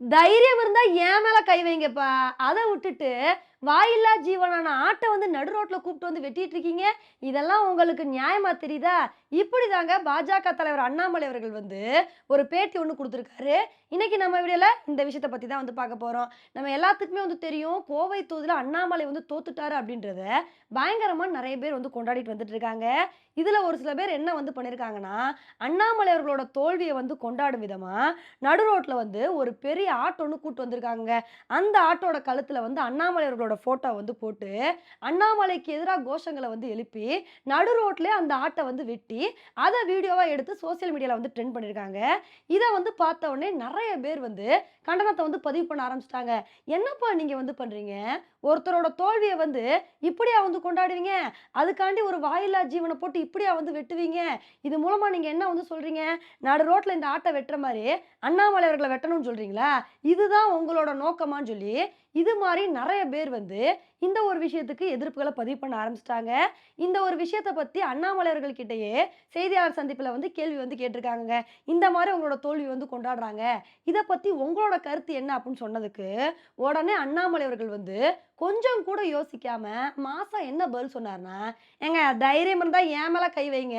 தைரியம் இருந்தா என் மேல கை வைங்கப்பா. அதை விட்டுட்டு வாயில்லா ஜீவனான ஆட்டை வந்து நடு ரோட்டில் கூப்பிட்டு வந்து வெட்டிட்டு இருக்கீங்க. இதெல்லாம் உங்களுக்கு நியாயமா தெரியுதா? இப்படி தாங்க பாஜக தலைவர் அண்ணாமலை அவர்கள் வந்து ஒரு பேட்டி ஒன்று கொடுத்துருக்காரு. இன்னைக்கு நம்ம வீடியோல இந்த விஷயத்தை பத்தி தான் வந்து பார்க்க போறோம். நம்ம எல்லாத்துக்குமே வந்து தெரியும் கோவை தொகுதியில் அண்ணாமலை வந்து தோத்துட்டாரு அப்படின்றத பயங்கரமாக நிறைய பேர் வந்து கொண்டாடிட்டு வந்துட்டு இருக்காங்க. இதுல ஒரு சில பேர் என்ன வந்து பண்ணியிருக்காங்கன்னா அண்ணாமலை அவர்களோட தோல்வியை வந்து கொண்டாடும் விதமா நடு ரோட்டில் வந்து ஒரு பெரிய ஆட்டோ ஒன்று கூட்டு வந்திருக்காங்க. அந்த ஆட்டோட கழுத்துல வந்து அண்ணாமலை அவர்களோட ஃபோட்டோ வந்து போட்டு அண்ணாமலைக்கு எதிராக கோஷங்களை வந்து எழுப்பி நடு ரோட்லேயே அந்த ஆட்டை வந்து வெட்டி அதை வீடியோவாக எடுத்து சோஷியல் மீடியாவில் வந்து ட்ரெண்ட் பண்ணியிருக்காங்க இதை வந்து பார்த்த உடனே நிறைய பேர் வந்து கண்டனத்தை வந்து பதிவு பண்ண ஆரம்பிச்சிட்டாங்க. என்னப்பா நீங்கள் வந்து பண்ணுறீங்க ஒருத்தரோட தோல்வியை வந்து இப்படியா வந்து கொண்டாடுவீங்க? அதுக்காண்டி ஒரு வாயில்லா ஜீவனை போட்டு இப்படியா வந்து வெட்டுவீங்க? இது மூலமாக நீங்கள் என்ன வந்து சொல்கிறீங்க நடு ரோட்டில் இந்த ஆட்டை வெட்டுற மாதிரி அண்ணாமலை அவர்களை வெட்டணும்னு சொல்கிறீங்களா இதுதான் உங்களோட நோக்கமான்னு சொல்லி இது மாதிரி நிறைய பேர் வந்து இந்த ஒரு விஷயத்துக்கு எதிர்ப்புகளை பதிவு பண்ண ஆரம்பிச்சிட்டாங்க. இந்த ஒரு விஷயத்தை பற்றி அண்ணாமலை அவர்கள்கிட்டயே செய்தியாளர் சந்திப்பில் வந்து கேள்வி வந்து கேட்டிருக்காங்க இந்த மாதிரி உங்களோட தோல்வி வந்து கொண்டாடுறாங்க. இதை பற்றி உங்களோட கருத்து என்ன அப்படின்னு சொன்னதுக்கு உடனே அண்ணாமலை அவர்கள் வந்து கொஞ்சம் கூட யோசிக்காம மாசா என்ன பதில் சொன்னார்னா ஏங்க தைரியம் இருந்தா என் மேல கை வைங்க.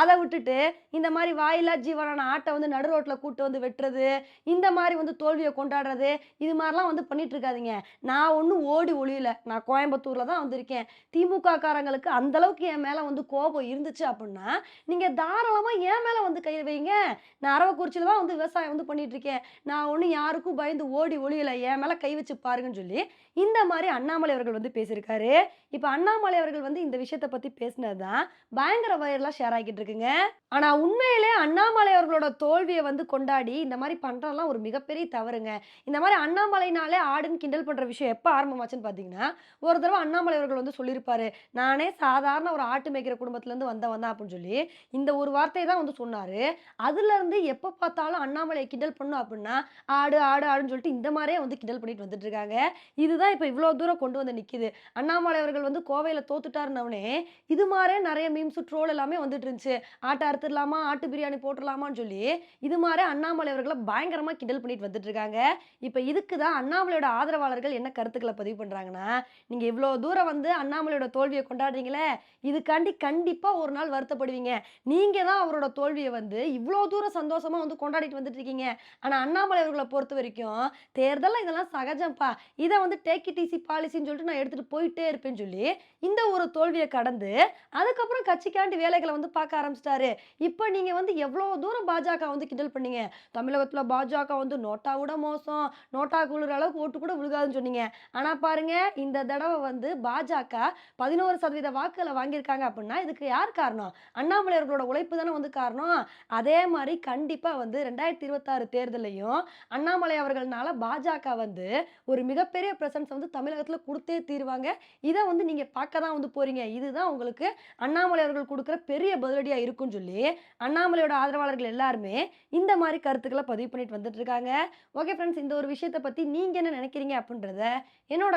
அதை விட்டுட்டு இந்த மாதிரி வாயிலா ஜீவனான ஆட்டை வந்து நடு ரோட்ல கூட்டு வந்து வெட்டுறது இந்த மாதிரி வந்து தோல்வியை கொண்டாடுறது இது மாதிரிலாம் வந்து பண்ணிட்டு இருக்காதீங்க. நான் ஒன்றும் ஓடி ஒளியல நான் கோயம்புத்தூர்ல தான் வந்திருக்கேன். திமுக காரங்களுக்கு அந்த அளவுக்கு என் மேல வந்து கோபம் இருந்துச்சு அப்படின்னா நீங்க தாராளமா என் மேல வந்து கை வைங்க. நான் அரவக்குறிச்சியில தான் வந்து விவசாயம் வந்து பண்ணிட்டு இருக்கேன் நான் ஒன்றும் யாருக்கும் பயந்து ஓடி ஒளியல என் மேல கை வச்சு பாருங்கன்னு சொல்லி இந்த மாதிரி அண்ணாமலை அவர்கள் வந்து பேசியிருக்காரு. இப்போ அண்ணாமலை அவர்கள் வந்து இந்த விஷயத்தை பத்தி பேசினது தான் பயங்கர வயர்லாம் ஷேர் ஆகிட்டு இருக்குங்க. ஆனா உண்மையிலே அண்ணாமலை அவர்களோட தோல்வியை வந்து கொண்டாடி இந்த மாதிரி பண்றதெல்லாம் ஒரு மிகப்பெரிய தவறுங்க. இந்த மாதிரி அண்ணாமலைனாலே ஆடுன்னு கிண்டல் பண்ற விஷயம் எப்போ ஆரம்பமாச்சுன்னு பார்த்தீங்கன்னா ஒரு தடவை அண்ணாமலை அவர்கள் வந்து சொல்லியிருப்பாரு நானே சாதாரண ஒரு ஆட்டு மேய்க்கிற குடும்பத்துலேருந்து வந்த வந்தவன் தான் அப்படின்னு சொல்லி. இந்த ஒரு வார்த்தையை தான் வந்து சொன்னார். அதுலேருந்து எப்போ பார்த்தாலும் அண்ணாமலையை கிண்டல் பண்ணும் அப்படின்னா ஆடு ஆடு ஆடுன்னு சொல்லிட்டு இந்த மாதிரியே வந்து கிண்டல் பண்ணிட்டு வந்துட்டு இருக்காங்க. இதுதான் இப்போ இவ்வளோ தூரம் கொண்டு வந்து நிற்கிது அண்ணாமலை அவர்கள் வந்து கோவையில் தோத்துட்டாருனவனே இது மாதிரியே நிறைய மீம்ஸ் ட்ரோல் எல்லாமே வந்துட்டு இருந்துச்சு. ஆட்டை அறுத்துடலாமா? ஆட்டு பிரியாணி போட்டுடலாமான்னு சொல்லி இது மாதிரி அண்ணாமலை அவர்களை பயங்கரமாக கிண்டல் பண்ணிட்டு வந்துட்டு இருக்காங்க. இப்போ இதுக்கு தான் அண்ணாமலையோட ஆதரவாளர்கள் என்ன கருத்துக்களை பதிவு பண்ணுறாங்க பண்ணுறாங்கன்னா நீங்கள் இவ்வளோ தூரம் வந்து அண்ணாமலையோட தோல்வியை கொண்டாடுறீங்களே இதுக்காண்டி கண்டிப்பா ஒரு நாள் வருத்தப்படுவீங்க. நீங்க தான் அவரோட தோல்வியை வந்து இவ்வளோ தூரம் சந்தோஷமா வந்து கொண்டாடிட்டு வந்துட்டு இருக்கீங்க. ஆனா அண்ணாமலை அவர்களை பொறுத்த வரைக்கும் தேர்தலில் இதெல்லாம் சகஜம்ப்பா இதை வந்து டேக்கி டிசி பாலிசின்னு சொல்லிட்டு நான் எடுத்துட்டு போயிட்டே இருப்பேன்னு சொல்லி இந்த ஒரு தோல்வியை கடந்து அதுக்கப்புறம் கட்சிக்காண்டி வேலைகளை வந்து பார்க்க ஆரம்பிச்சிட்டாரு. இப்போ நீங்க வந்து எவ்வளோ தூரம் பாஜக வந்து கிண்டல் பண்ணீங்க? தமிழகத்தில் பாஜக வந்து நோட்டா விட மோசம். நோட்டா குழுற அளவுக்கு ஓட்டு கூட விழுகாதுன்னு சொன்னீங்க. ஆனால் பாருங்க இந்த தடவை வந்து பாஜக பதினோரு சதவீத வாக்குகளை வாங்கியிருக்காங்க அப்படின்னா இதுக்கு யார் காரணம்? அண்ணாமலையர்களோட உழைப்பு தானே வந்து காரணம்? அதே மாதிரி கண்டிப்பா வந்து ரெண்டாயிரத்தி இருபத்தாறு தேர்தலையும் அண்ணாமலை அவர்கள்னால பாஜக வந்து ஒரு மிகப்பெரிய பிரசன்ஸ் வந்து தமிழகத்துல கொடுத்தே தீருவாங்க. இதை வந்து நீங்க பார்க்க தான் வந்து போறீங்க. இதுதான் உங்களுக்கு அண்ணாமலை அவர்கள் கொடுக்குற பெரிய பதிலடியா இருக்கும்னு சொல்லி அண்ணாமலையோட ஆதரவாளர்கள் எல்லாருமே இந்த மாதிரி கருத்துக்களை பதிவு பண்ணிட்டு வந்துட்டு இருக்காங்க. ஓகே ஃப்ரெண்ட்ஸ் இந்த ஒரு விஷயத்தை பத்தி நீங்க என்ன நினைக்கிறீங்க அப்படின்றத என்னோட